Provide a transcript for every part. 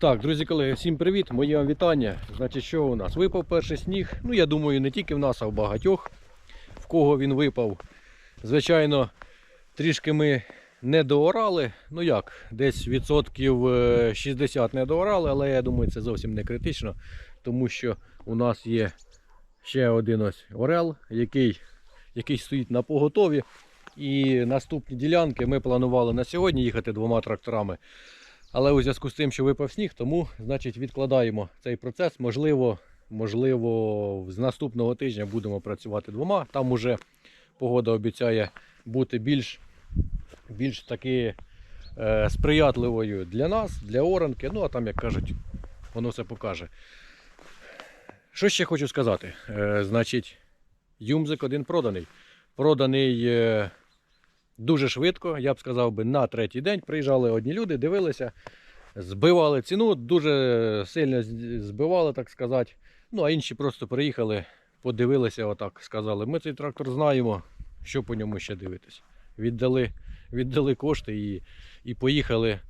Так, друзі колеги, всім привіт, моє вам вітання. Значить, що у нас? Випав перший сніг. Ну, я думаю, не тільки в нас, а в багатьох, в кого він випав. Звичайно, трішки ми не доорали. Ну як, десь відсотків е, 60 не доорали, але я думаю, це зовсім не критично, тому що у нас є ще один ось орел, який, який стоїть на поготові. І наступні ділянки ми планували на сьогодні їхати двома тракторами. Але у зв'язку з тим, що випав сніг, тому значить відкладаємо цей процес. Можливо, можливо, з наступного тижня будемо працювати двома. Там уже погода обіцяє бути більш, більш таки е, сприятливою для нас, для оранки. Ну а там, як кажуть, воно все покаже. Що ще хочу сказати? Е, значить, Юмзик один проданий. Проданий е, дуже швидко, я б сказав би, на третій день приїжджали одні люди, дивилися, збивали ціну, дуже сильно збивали, так сказати. Ну, а інші просто приїхали, подивилися, отак сказали. Ми цей трактор знаємо, що по ньому ще дивитись. Віддали, віддали кошти і, і поїхали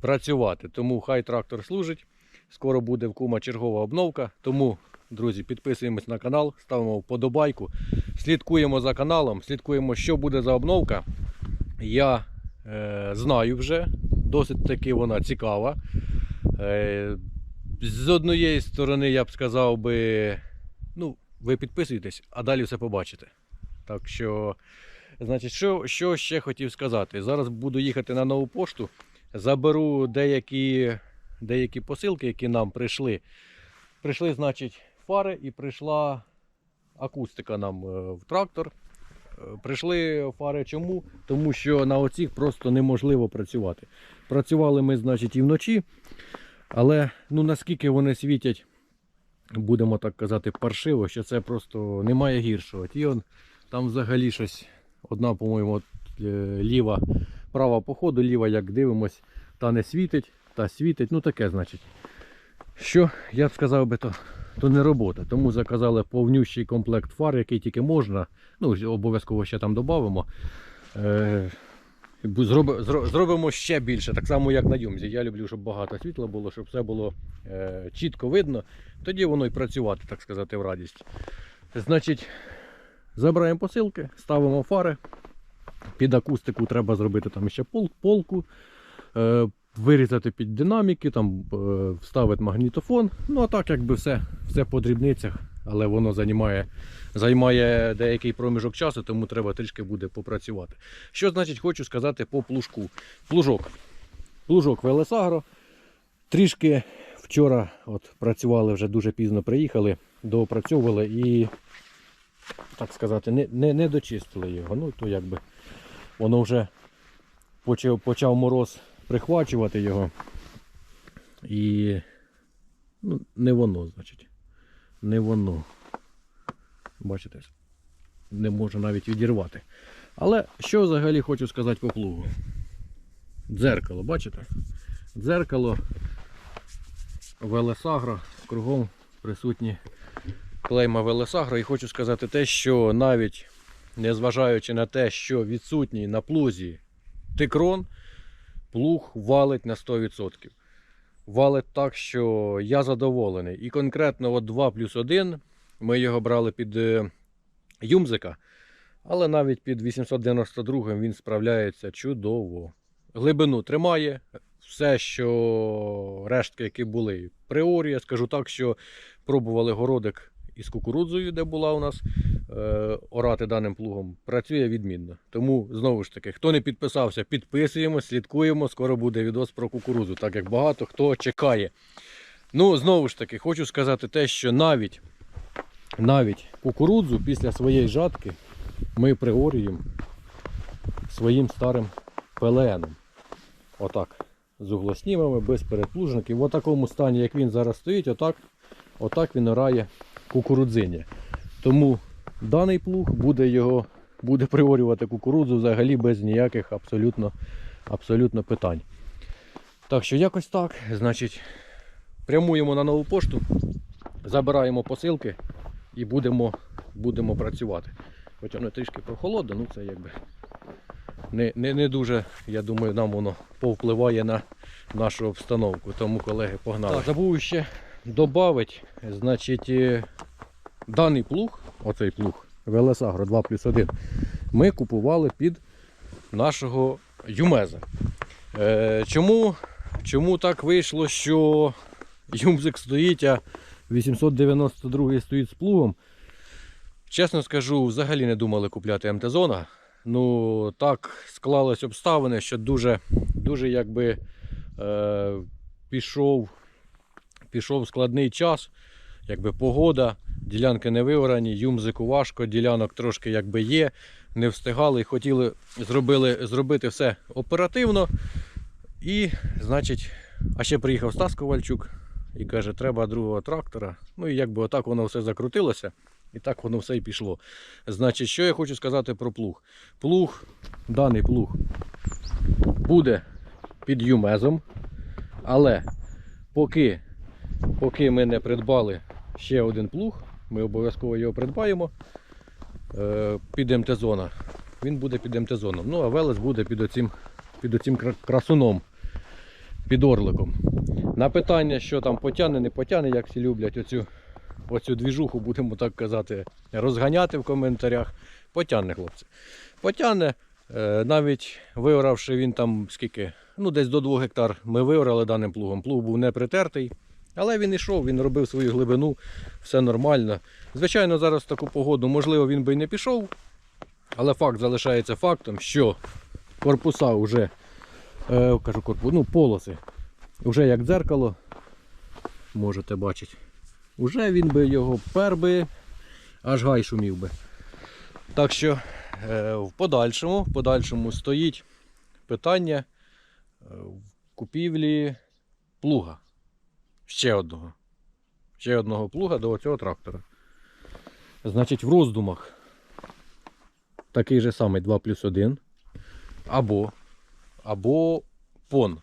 працювати. Тому хай трактор служить. Скоро буде в кума чергова обновка. Тому, друзі, підписуємось на канал, ставимо вподобайку, слідкуємо за каналом, слідкуємо, що буде за обновка. Я е, знаю вже, досить таки вона цікава. Е, з однієї сторони, я б сказав би, ну, ви підписуєтесь, а далі все побачите. Так що, значить, що, що ще хотів сказати? Зараз буду їхати на нову пошту, заберу деякі, деякі посилки, які нам прийшли. Прийшли, значить, фари і прийшла акустика нам е, в трактор. Прийшли фари чому? Тому що на оцих просто неможливо працювати. Працювали ми, значить, і вночі, але ну, наскільки вони світять, будемо так казати, паршиво, що це просто немає гіршого. Ті он, там взагалі щось, одна, по-моєму, е, ліва, права по ходу, ліва, як дивимось, та не світить, та світить. Ну таке, значить. Що я б сказав би, то, то не робота. Тому заказали повнющий комплект фар, який тільки можна. Ну, обов'язково ще там додамо. Е, зробимо ще більше, так само як на Юмзі. Я люблю, щоб багато світла було, щоб все було е, чітко видно. Тоді воно і працювати, так сказати, в радість. Значить, забираємо посилки, ставимо фари. Під акустику треба зробити там ще пол, полку, е, вирізати під динаміки, там е, вставити магнітофон. Ну а так якби все, все по дрібницях, але воно займає, займає деякий проміжок часу, тому треба трішки буде попрацювати. Що значить хочу сказати по плужку. Плужок. Плужок Велесагро. Трішки вчора от працювали вже дуже пізно приїхали, доопрацьовували і, так сказати, не, не, не дочистили його. Ну, то якби воно вже почав, почав мороз прихвачувати його. І ну, не воно, значить. Не воно. Бачите, не можу навіть відірвати. Але що взагалі хочу сказати по плугу? Дзеркало, бачите? Дзеркало Велесагро, кругом присутні клейма Велесагро. І хочу сказати те, що навіть незважаючи на те, що відсутній на плузі тикрон, плуг валить на 100%. Валить так, що я задоволений. І конкретно от 2 плюс 1 ми його брали під е, Юмзика, але навіть під 892 він справляється чудово. Глибину тримає. Все, що рештки, які були приорі, я скажу так, що пробували городик із кукурудзою, де була у нас е, орати даним плугом, працює відмінно. Тому знову ж таки, хто не підписався, підписуємо, слідкуємо. Скоро буде відос про кукурудзу, так як багато хто чекає. Ну, знову ж таки, хочу сказати те, що навіть, навіть кукурудзу після своєї жатки ми приорюємо своїм старим пеленом. Отак. З углоснімами, без передплужників. В такому стані, як він зараз стоїть, отак, отак він орає кукурудзині. Тому даний плуг буде його буде приорювати кукурудзу взагалі без ніяких абсолютно, абсолютно питань. Так що якось так. Значить, прямуємо на нову пошту, забираємо посилки і будемо, будемо працювати. Хоча воно трішки прохолодно, ну це якби не, не, не дуже, я думаю, нам воно повпливає на, нашу обстановку. Тому колеги погнали. Так, забув ще додати, значить, е, даний плуг, оцей плуг Велесагро 2 плюс 1, ми купували під нашого Юмеза. Е, чому, чому так вийшло, що Юмзик стоїть, а 892 стоїть з плугом? Чесно скажу, взагалі не думали купляти МТ-зона. Ну, так склались обставини, що дуже, дуже якби е, пішов, пішов складний час, якби погода, ділянки не виврані, юмзику важко, ділянок трошки якби є, не встигали хотіли зробили, зробити все оперативно. І, значить, а ще приїхав Стас Ковальчук і каже, треба другого трактора. Ну і якби отак воно все закрутилося. І так воно все і пішло. Значить, що я хочу сказати про плуг. Плуг, даний плуг буде під юмезом, але поки, поки ми не придбали ще один плуг, ми обов'язково його придбаємо е, під МТ-зона. Він буде під МТ-зоном. Ну, а Велес буде під оцим, під оцим красуном, під орликом. На питання, що там потягне, не потягне, як всі люблять оцю оцю двіжуху, будемо так казати, розганяти в коментарях. Потягне, хлопці. Потягне, е, навіть виоравши він там скільки, ну десь до 2 гектар ми виорали даним плугом. Плуг був не притертий, але він йшов, він робив свою глибину, все нормально. Звичайно, зараз таку погоду, можливо, він би і не пішов, але факт залишається фактом, що корпуса вже, е, кажу корпус, ну полоси, вже як дзеркало, можете бачити. Уже він би його пер би, аж гай шумів би. Так що е, в подальшому, в подальшому стоїть питання е, в купівлі плуга. Ще одного. Ще одного плуга до цього трактора. Значить, в роздумах такий же самий 2 плюс 1. Або, або пон.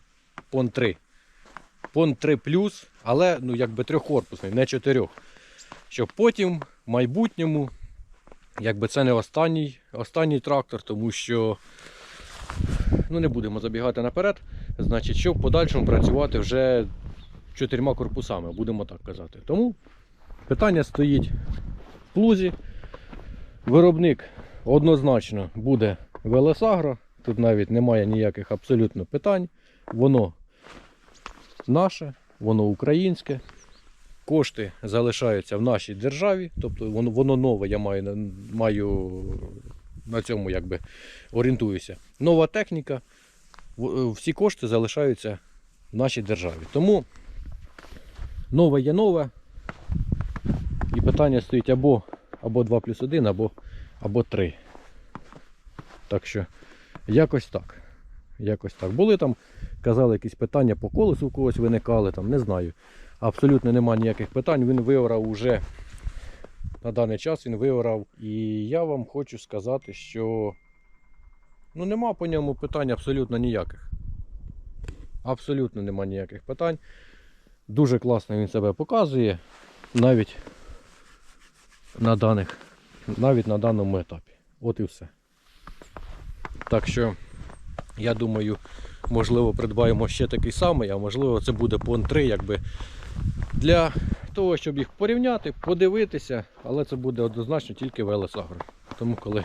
Пон 3. Пон 3 плюс, але ну, якби трьохкорпусний, не чотирьох. Щоб потім, в майбутньому, якби це не останній, останній трактор, тому що ну, не будемо забігати наперед. Значить, щоб в подальшому працювати вже чотирма корпусами, будемо так казати. Тому питання стоїть в плузі. Виробник однозначно буде Велесагро. Тут навіть немає ніяких абсолютно питань. Воно наше, воно українське. Кошти залишаються в нашій державі, тобто воно, воно нове, я маю, маю на цьому якби орієнтуюся. Нова техніка, всі кошти залишаються в нашій державі. Тому нове є нове. І питання стоїть або, або 2 плюс 1, або, або 3. Так що якось так. Якось так. Були там, казали, якісь питання по колесу у когось виникали, там, не знаю. Абсолютно немає ніяких питань. Він виорав уже на даний час він виорав. І я вам хочу сказати, що ну, нема по ньому питань абсолютно ніяких. Абсолютно нема ніяких питань. Дуже класно він себе показує. Навіть на даних, навіть на даному етапі. От і все. Так що, я думаю, можливо, придбаємо ще такий самий, а можливо, це буде пон 3, якби для того, щоб їх порівняти, подивитися, але це буде однозначно тільки Велесагро. Тому коли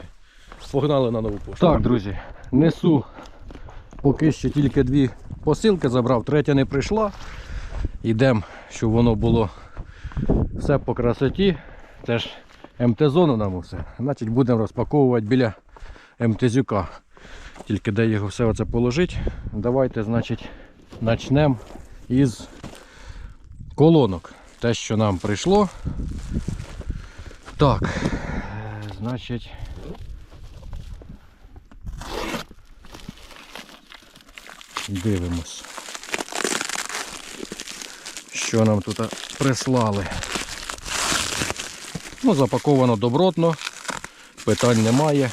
погнали на нову пошту. Так, друзі, несу поки що тільки дві посилки забрав, третя не прийшла. Йдемо, щоб воно було все по красоті. Теж МТ-зону нам усе. Значить будемо розпаковувати біля МТЗюка. Тільки де його все оце положить. Давайте, значить, почнемо із колонок. Те, що нам прийшло. Так, е, значить. Дивимось. Що нам тут прислали? Ну, запаковано добротно, питань немає.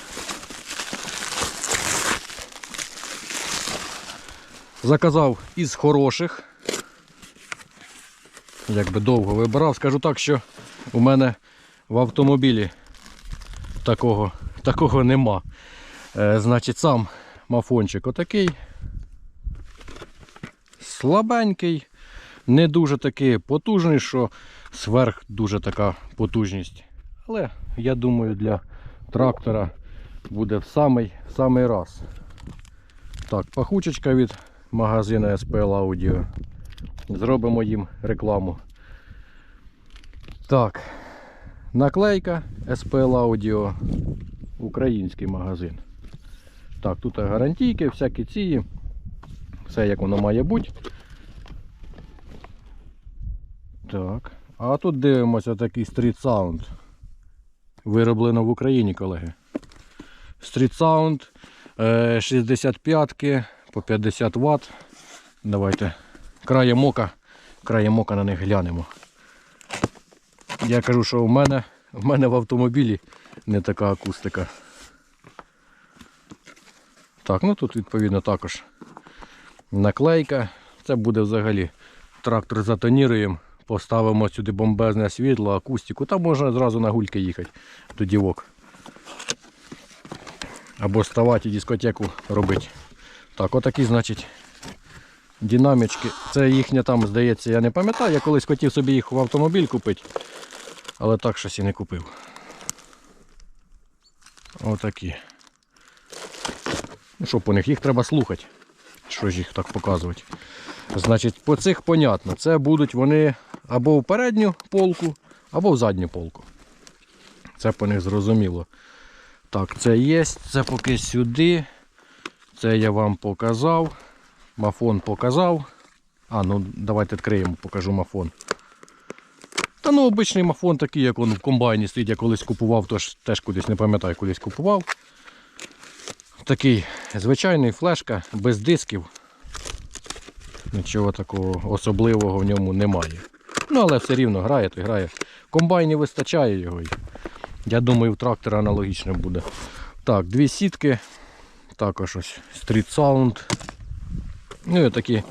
Заказав із хороших. Якби довго вибирав. Скажу так, що у мене в автомобілі такого, такого нема. Е, значить, сам мафончик отакий. слабенький, не дуже такий потужний, що сверх дуже така потужність. Але я думаю, для трактора буде в самий, самий раз. Так, пахучечка від магазину SPL Audio. Зробимо їм рекламу. Так, наклейка SPL Audio. Український магазин. Так, тут гарантійки, всякі ці. Все як воно має бути. Так. А тут дивимося такий Street Sound. Вироблено в Україні, колеги. Sound е, 65 по 50 Вт. Давайте краєм ока, краєм ока на них глянемо. Я кажу, що в мене, в мене в автомобілі не така акустика. Так, ну тут відповідно також наклейка. Це буде взагалі трактор затоніруємо, поставимо сюди бомбезне світло, акустику. Там можна зразу на гульки їхати до дівок. Або ставати і дискотеку робити. Так, отакі, значить, динамічки. Це їхня там, здається, я не пам'ятаю. Я колись хотів собі їх в автомобіль купити, але так щось і не купив. Отакі. Ну що по них? Їх треба слухати. Що ж їх так показувати? Значить, по цих понятно. Це будуть вони або в передню полку, або в задню полку. Це по них зрозуміло. Так, це є, це поки сюди. Це я вам показав. Мафон показав. А, ну давайте відкриємо, покажу мафон. Та ну обичний мафон такий, як він в комбайні стоїть, я колись купував, тож теж кудись не пам'ятаю, кудись купував. Такий звичайний флешка, без дисків. Нічого такого особливого в ньому немає. Ну, але все рівно грає, то грає. Комбайні вистачає його. Я думаю, в трактора аналогічно буде. Так, дві сітки. Також ось Street Sound. Ну і такі,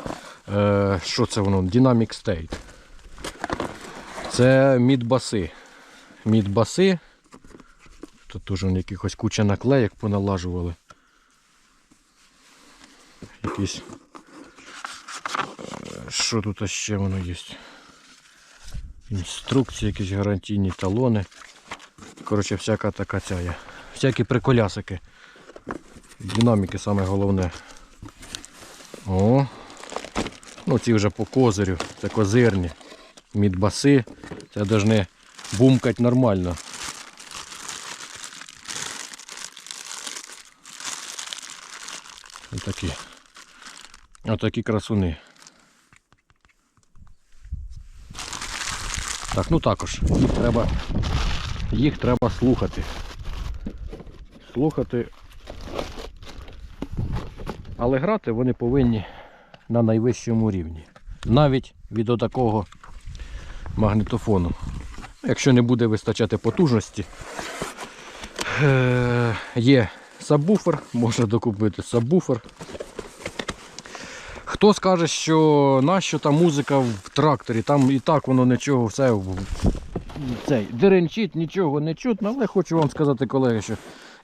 е, що це воно? Dynamic State. Це мідбаси. Мідбаси. Тут теж якихось куча наклеїк поналажували. Якісь. е, Що тут ще воно є? Інструкції, якісь гарантійні талони. Коротше, всяка така ця є. Всякі приколясики. Динаміки саме головне. О. Ну ці вже по козирю. Це козирні. Мідбаси. Це повинні бумкати нормально. Отакі. Отакі красуни. Так, ну також їх треба, їх треба слухати. Слухати. Але грати вони повинні на найвищому рівні. Навіть від отакого магнітофону. Якщо не буде вистачати потужності, е, є сабвуфер, можна докупити сабвуфер. Хто скаже, що нащо та музика в тракторі, там і так воно нічого, все цей, деренчить, нічого не чутно, але хочу вам сказати, колеги, що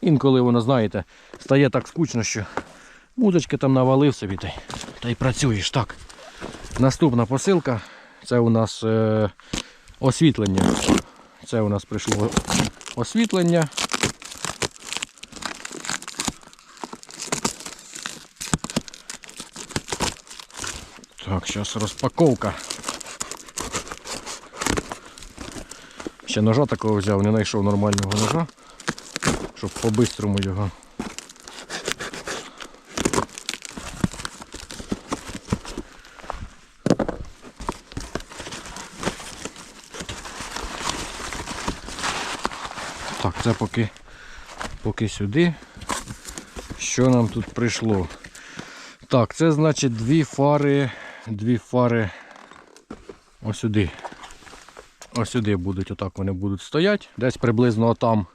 інколи воно, знаєте, стає так скучно, що музички там навалив собі та й, та й працюєш. Так. Наступна посилка це у нас е, освітлення. Це у нас прийшло освітлення. Так, зараз розпаковка. Ще ножа такого взяв, не знайшов нормального ножа, щоб по-бистрому його. Так, це поки, поки сюди. Що нам тут прийшло? Так, це значить дві фари, дві фари ось сюди. Ось сюди будуть, отак вони будуть стояти. Десь приблизно там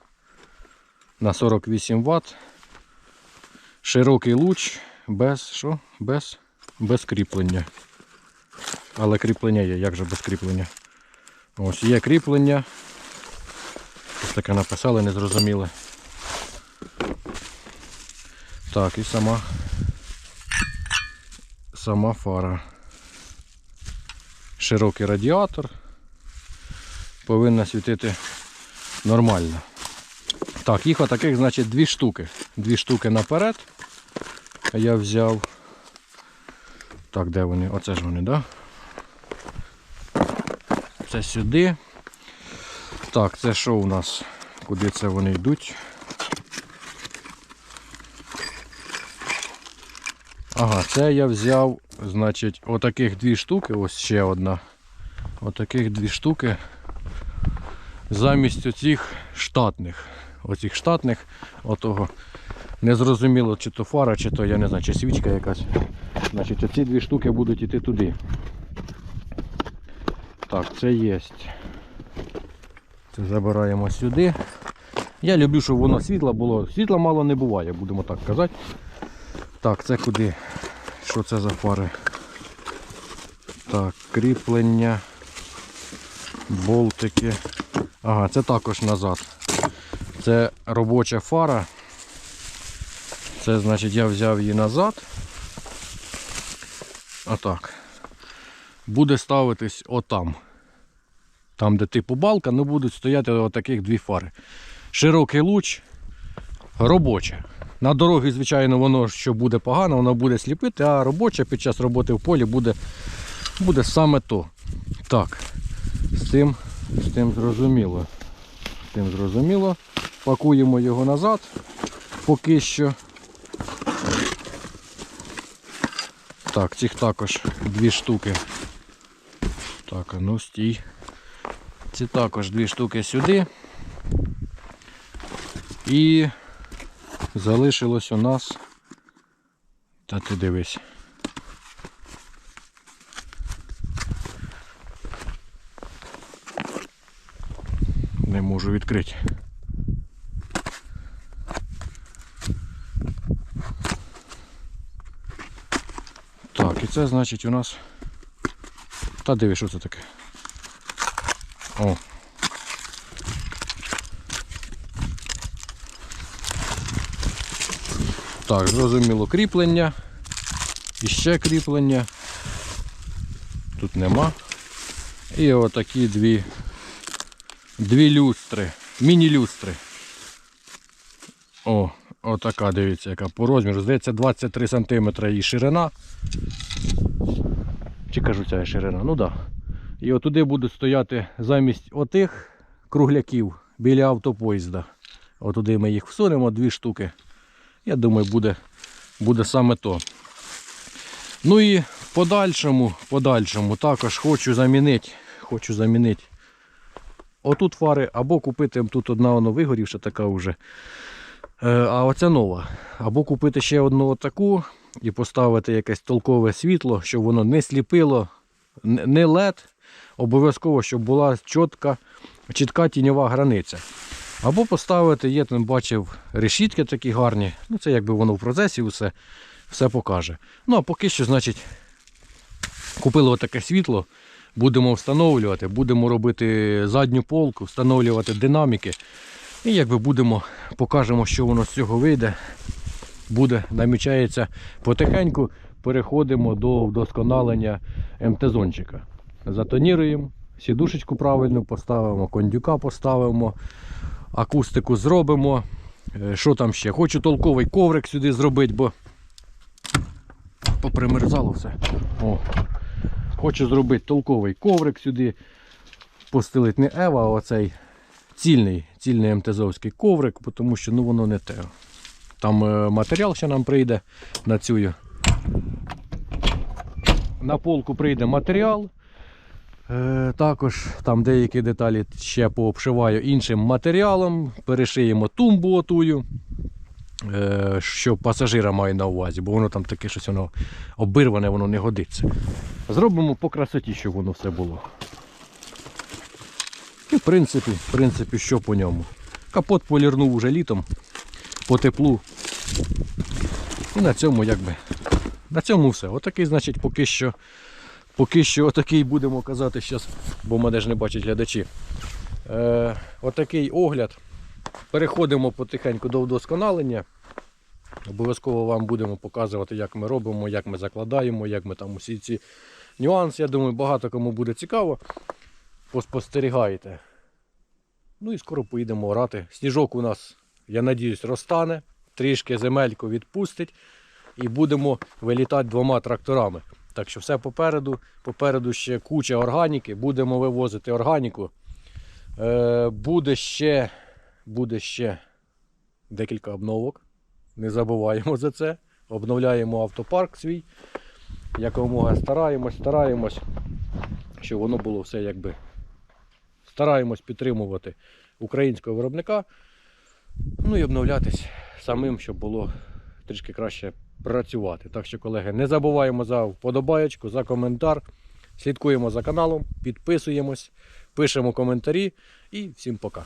на 48 Вт. Широкий луч без що? Без, без кріплення. Але кріплення є, як же без кріплення? Ось є кріплення. Ось таке написали, незрозуміле. Так, і сама сама фара. Широкий радіатор. Повинна світити нормально. Так, їх отаких, значить, дві штуки. Дві штуки наперед. Я взяв. Так, де вони? Оце ж вони, так? Да? Це сюди. Так, це що у нас? Куди це вони йдуть? Ага, це я взяв, значить, отаких дві штуки, ось ще одна. Отаких дві штуки. Замість оцих штатних. Оцих штатних, отого. Незрозуміло, чи то фара, чи то, я не знаю, чи свічка якась. Значить, оці дві штуки будуть йти туди. Так, це є. Це забираємо сюди. Я люблю, щоб воно світло було. Світла мало не буває, будемо так казати. Так, це куди? Що це за фари? Так, кріплення, болтики. Ага, це також назад. Це робоча фара. Це значить я взяв її назад. Отак. Буде ставитись отам. Там, де типу балка, ну будуть стояти отаких дві фари. Широкий луч, робоча. На дорогі, звичайно, воно що буде погано, воно буде сліпити, а робоча під час роботи в полі буде, буде саме то. Так, з тим, з тим зрозуміло. З тим зрозуміло. Пакуємо його назад поки що. Так, цих також дві штуки. Так, а ну стій. Ці також дві штуки сюди. І залишилось у нас. Та ти дивись. Не можу відкрити. Так, і це значить у нас. Та диви, що це таке. О. Так, зрозуміло кріплення. І ще кріплення. Тут нема. І отакі дві, дві люстри, міні-люстри. О, отака, дивіться, яка по розміру. Здається, 23 см її ширина. Чи кажу ця ширина? Ну так. Да. І отуди будуть стояти замість отих кругляків біля автопоїзда. Отуди ми їх всунемо, дві штуки. Я думаю, буде, буде саме то. Ну і в подальшому, подальшому також хочу замінити. Хочу замінити. Отут фари або купити, тут одна воно вигорівша така вже. Е, А оця нова. Або купити ще одну таку і поставити якесь толкове світло, щоб воно не сліпило, не LED. Обов'язково, щоб була чітка, чітка тіньова границя. Або поставити, є там бачив решітки такі гарні. Ну це якби воно в процесі все, все покаже. Ну а поки що, значить, купили отаке світло, будемо встановлювати, будемо робити задню полку, встановлювати динаміки. І якби будемо, покажемо, що воно з цього вийде. Буде, намічається потихеньку, переходимо до вдосконалення МТ-зончика. Затоніруємо, сідушечку правильно поставимо, кондюка поставимо, акустику зробимо. Е, Що там ще? Хочу толковий коврик сюди зробити, бо попримерзало все. О. Хочу зробити толковий коврик сюди. Постелити не Ева, а оцей цільний, цільний МТЗовський коврик, тому що ну, воно не те. Там е, матеріал ще нам прийде на цю. На полку прийде матеріал. Е, також там деякі деталі ще пообшиваю іншим матеріалом. Перешиємо тумбу отую. Е, що пасажира має на увазі, бо воно там таке щось воно обірване, воно не годиться. Зробимо по красоті, щоб воно все було. І в принципі, в принципі, що по ньому. Капот полірнув уже літом по теплу. І на цьому якби. На цьому все. Отакий, значить, поки що. Поки що отакий будемо казати зараз, бо мене ж не бачать глядачі. Е, отакий огляд. Переходимо потихеньку до вдосконалення. Обов'язково вам будемо показувати, як ми робимо, як ми закладаємо, як ми там усі ці нюанс, я думаю, багато кому буде цікаво. Поспостерігаєте. Ну і скоро поїдемо орати. Сніжок у нас, я надіюсь, розтане, трішки земельку відпустить і будемо вилітати двома тракторами. Так що все попереду. Попереду ще куча органіки. Будемо вивозити органіку. Е, буде ще, буде ще декілька обновок. Не забуваємо за це. Обновляємо автопарк свій. Якомога стараємось, стараємось, щоб воно було все якби. Стараємось підтримувати українського виробника. Ну і обновлятись самим, щоб було трішки краще працювати. Так що, колеги, не забуваємо за вподобаєчку, за коментар. Слідкуємо за каналом, підписуємось, пишемо коментарі і всім пока.